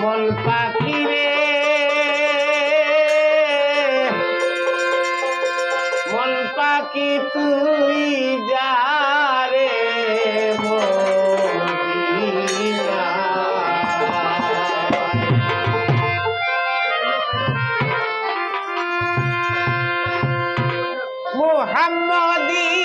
মন পাখি রে। মন পাখি তুই যা রে মোহাম্মদী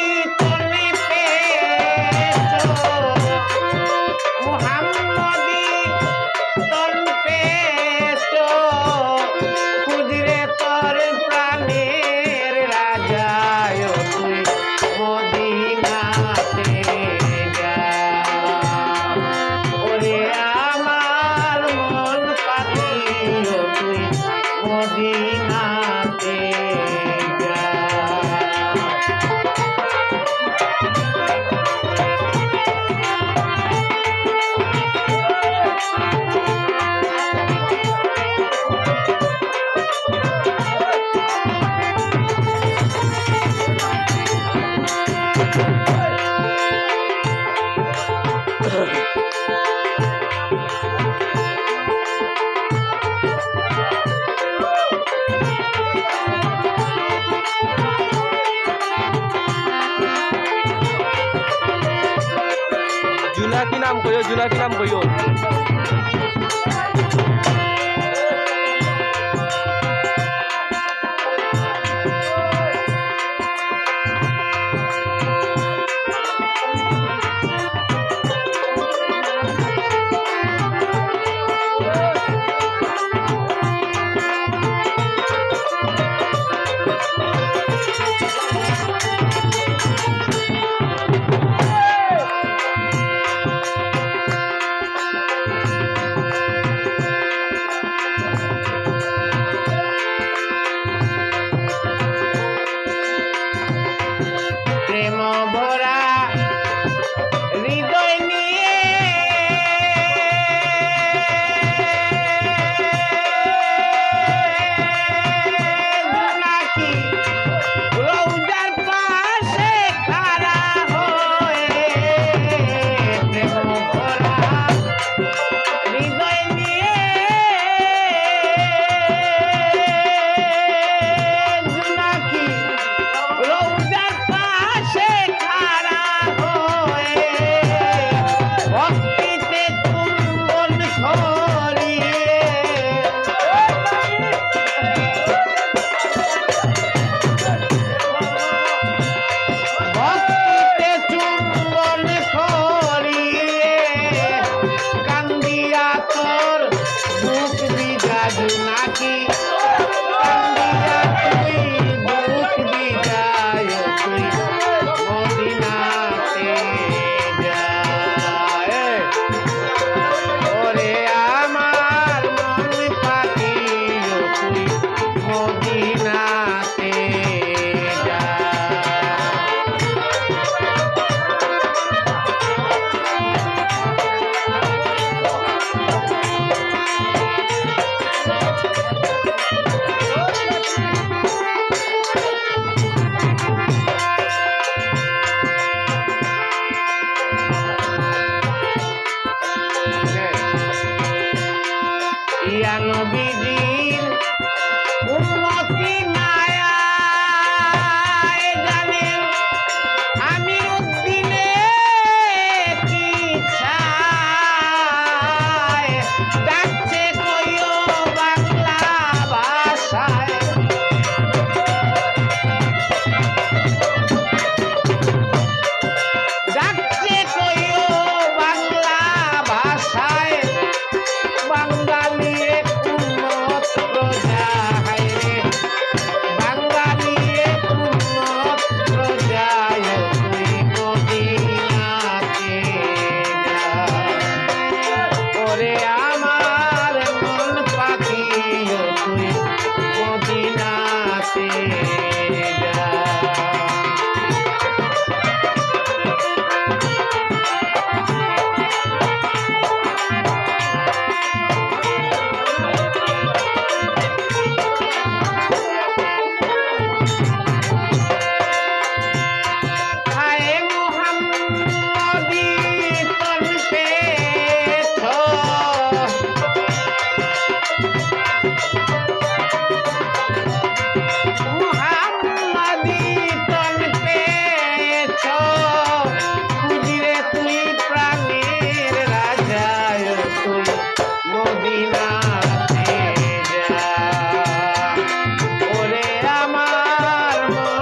जुना की नाम कयो जुना की नाम कयो Baba. I Rajinaki, Rajinaki, Rajinaki, yang biji Thank you.